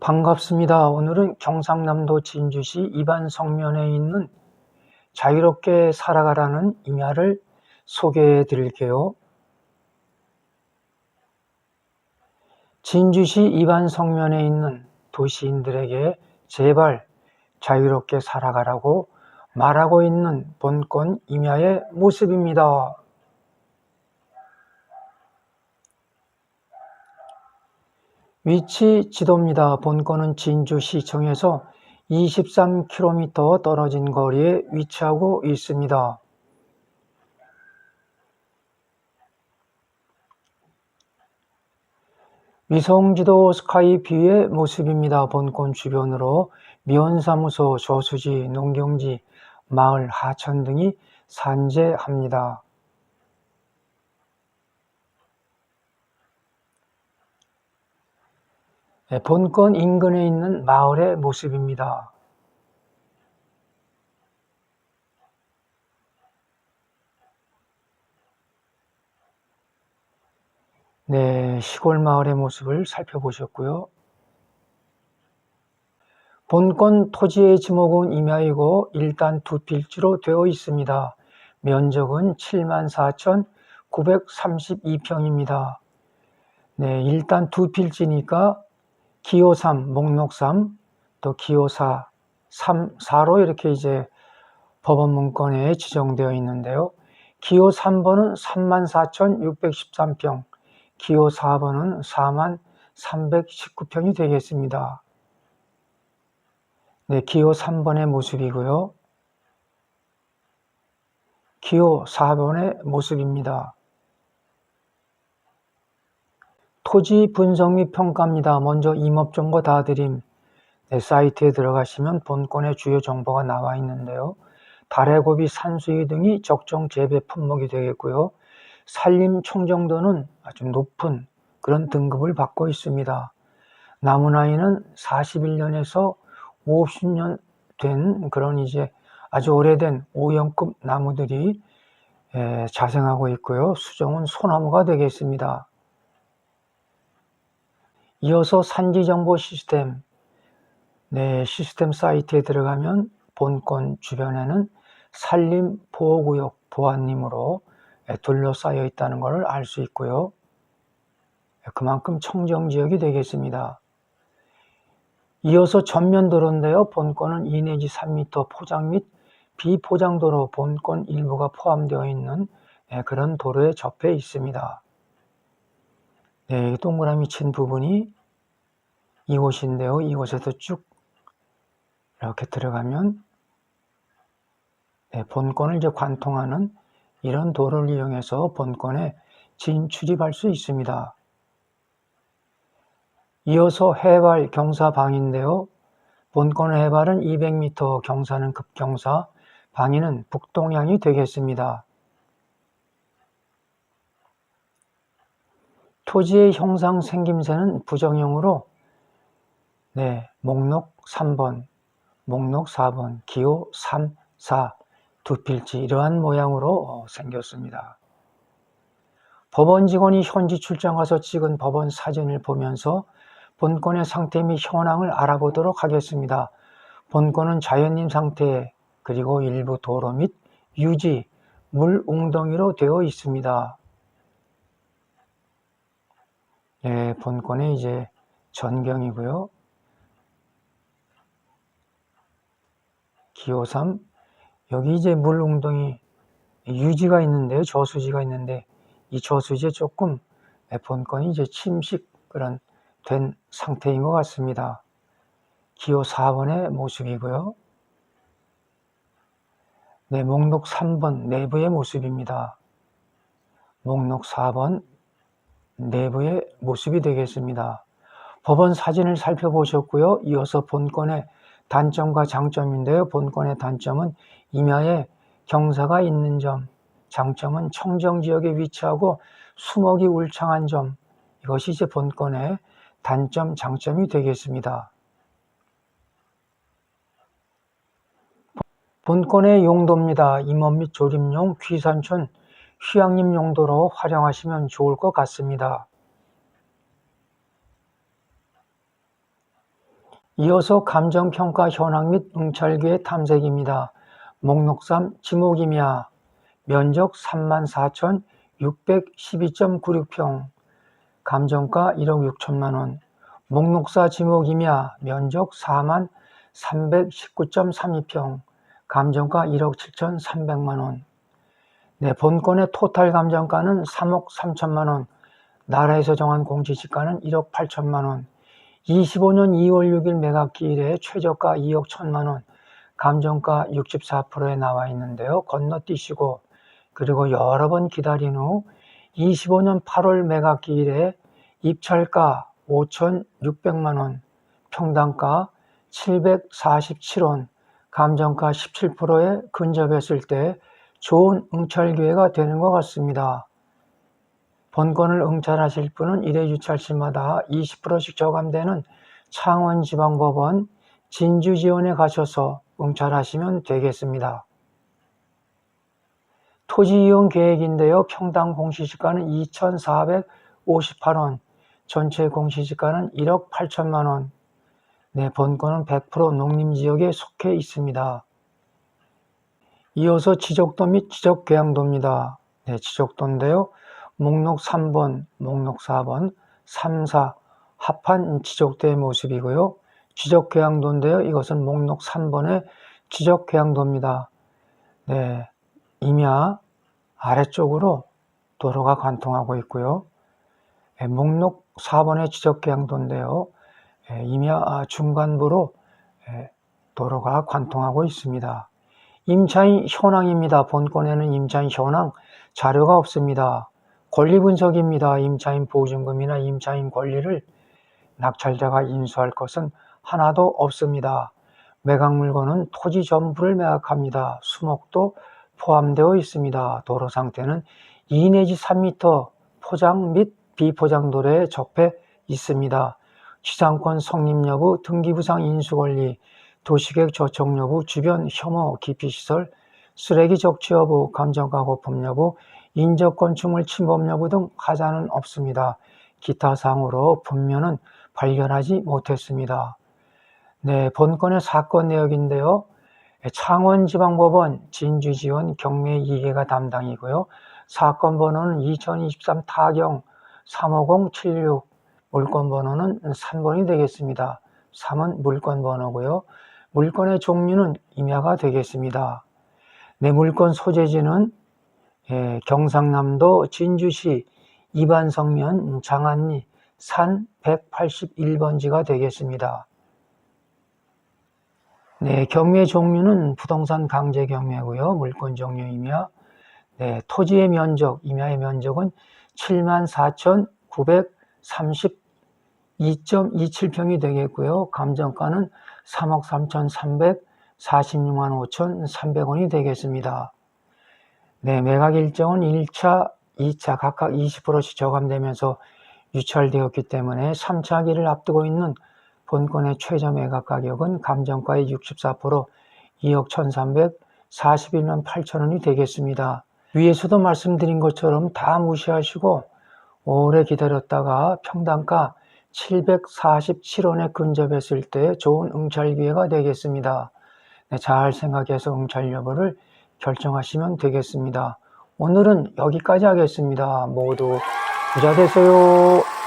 반갑습니다. 오늘은 경상남도 진주시 이반성면에 있는 자유롭게 살아가라는 임야를 소개해 드릴게요. 진주시 이반성면에 있는 도시인들에게 제발 자유롭게 살아가라고 말하고 있는 본권 임야의 모습입니다. 위치 지도입니다. 본권은 진주시청에서 23km 떨어진 거리에 위치하고 있습니다. 위성지도 스카이뷰의 모습입니다. 본권 주변으로 미원사무소, 저수지, 농경지, 마을, 하천 등이 산재합니다. 네, 본권 인근에 있는 마을의 모습입니다. 네, 시골 마을의 모습을 살펴보셨고요. 본권 토지의 지목은 임야이고 일단 두 필지로 되어 있습니다. 면적은 74,932평입니다. 네, 일단 두 필지니까 기호 3, 목록 3, 또 기호 4, 3, 4로 이렇게 이제 법원 문건에 지정되어 있는데요. 기호 3번은 34,613평, 기호 4번은 4만 319평이 되겠습니다. 네, 기호 3번의 모습이고요. 기호 4번의 모습입니다. 토지 분석 및 평가입니다. 먼저 임업정보 다 드림. 네, 사이트에 들어가시면 본권의 주요 정보가 나와 있는데요. 달해고비 산수유 등이 적정 재배 품목이 되겠고요. 산림 총정도는 아주 높은 그런 등급을 받고 있습니다. 나무 나이는 41년에서 50년 된 그런 이제 아주 오래된 오형급 나무들이 자생하고 있고요. 수종은 소나무가 되겠습니다. 이어서 산지 정보 시스템, 네, 시스템 사이트에 들어가면 본권 주변에는 산림 보호구역 보안림으로 둘러싸여 있다는 것을 알 수 있고요. 그만큼 청정 지역이 되겠습니다. 이어서 전면도로인데요. 본권은 2 내지 3m 포장 및 비포장도로 본권 일부가 포함되어 있는 그런 도로에 접해 있습니다. 네, 동그라미 친 부분이 이곳인데요. 이곳에서 쭉 이렇게 들어가면 네, 본권을 이제 관통하는 이런 도로를 이용해서 본권에 진출입할 수 있습니다. 이어서 해발 경사 방인데요. 본권의 해발은 200m, 경사는 급경사, 방위는 북동향이 되겠습니다. 토지의 형상 생김새는 부정형으로 네, 목록 3번, 목록 4번, 기호 3, 4, 두 필지 이러한 모양으로 생겼습니다. 법원 직원이 현지 출장 가서 찍은 법원 사진을 보면서 본권의 상태 및 현황을 알아보도록 하겠습니다. 본권은 자연림 상태 그리고 일부 도로 및 유지, 물 웅덩이로 되어 있습니다. 예, 본권의 이제 전경이고요. 기호 3 여기 이제 물 웅덩이 유지가 있는데요. 저수지가 있는데 이 저수지에 조금 본권이 이제 침식 그런 된 상태인 것 같습니다. 기호 4번의 모습이고요. 네, 목록 3번 내부의 모습입니다. 목록 4번 내부의 모습이 되겠습니다. 법원 사진을 살펴보셨고요. 이어서 본권의 단점과 장점인데요. 본권의 단점은 임야에 경사가 있는 점, 장점은 청정 지역에 위치하고 수목이 울창한 점, 이것이 이제 본권의 단점, 장점이 되겠습니다. 본권의 용도입니다. 임원 및 조림용, 귀산촌, 휴양림 용도로 활용하시면 좋을 것 같습니다. 이어서 감정평가 현황 및 응찰기의 탐색입니다. 목록삼 지목임야 면적 34,612.96평 감정가 1억 6천만 원 목록사 지목 임야 면적 4만 319.32평 감정가 1억 7,300만 원 네, 본건의 토탈 감정가는 3억 3천만 원 나라에서 정한 공시지가는 1억 8천만 원 25년 2월 6일 매각기일에 최저가 2억 1천만 원 감정가 64%에 나와 있는데요. 건너뛰시고 그리고 여러 번 기다린 후 25년 8월 매각기일에 입찰가 5,600만원, 평당가 747원, 감정가 17%에 근접했을 때 좋은 응찰 기회가 되는 것 같습니다. 본건을 응찰하실 분은 1회 유찰 시마다 20%씩 저감되는 창원지방법원 진주지원에 가셔서 응찰하시면 되겠습니다. 토지 이용 계획인데요. 평당 공시지가는 2,458원, 전체 공시지가는 1억 8천만 원. 네, 본건은 100% 농림지역에 속해 있습니다. 이어서 지적도 및 지적계양도입니다. 네, 지적도인데요. 목록 3번, 목록 4번, 3, 4 합한 지적도의 모습이고요. 지적계양도인데요. 이것은 목록 3번의 지적계양도입니다. 네, 임야 아래쪽으로 도로가 관통하고 있고요. 네, 목록 4번의 지적계양도인데요. 네, 임야 중간부로 네, 도로가 관통하고 있습니다. 임차인 현황입니다. 본건에는 임차인 현황 자료가 없습니다. 권리 분석입니다. 임차인 보증금이나 임차인 권리를 낙찰자가 인수할 것은 하나도 없습니다. 매각 물건은 토지 전부를 매각합니다. 수목도 포함되어 있습니다. 도로 상태는 2 내지 3m 포장 및 비포장 도로에 접해 있습니다. 지상권 성립 여부, 등기부상 인수 권리, 도시계획 조정 여부, 주변 혐오 기피시설, 쓰레기 적치 여부, 감정가 거품 여부, 인적건축물 침범 여부 등 하자는 없습니다. 기타 사항으로 분면은 발견하지 못했습니다. 네, 본건의 사건 내역인데요. 창원지방법원 진주지원 경매 2개가 담당이고요. 사건 번호는 2023 타경 35076 물건 번호는 3번이 되겠습니다. 3은 물건 번호고요. 물건의 종류는 임야가 되겠습니다. 내 물건 소재지는 예, 경상남도 진주시 이반성면 장안리 산 181번지가 되겠습니다. 네, 경매 종류는 부동산 강제 경매고요. 물건 종류이며 네, 토지의 면적, 임야의 면적은 74,932.27평이 되겠고요. 감정가는 3억 3,346만 5,300원이 되겠습니다. 네, 매각 일정은 1차, 2차 각각 20%씩 저감되면서 유찰되었기 때문에 3차 하기를 앞두고 있는 본건의 최저 매각 가격은 감정가의 64% 2억 1,341만 8천원이 되겠습니다. 위에서도 말씀드린 것처럼 다 무시하시고 오래 기다렸다가 평당가 747원에 근접했을 때 좋은 응찰 기회가 되겠습니다. 네, 잘 생각해서 응찰 여부를 결정하시면 되겠습니다. 오늘은 여기까지 하겠습니다. 모두 부자 되세요.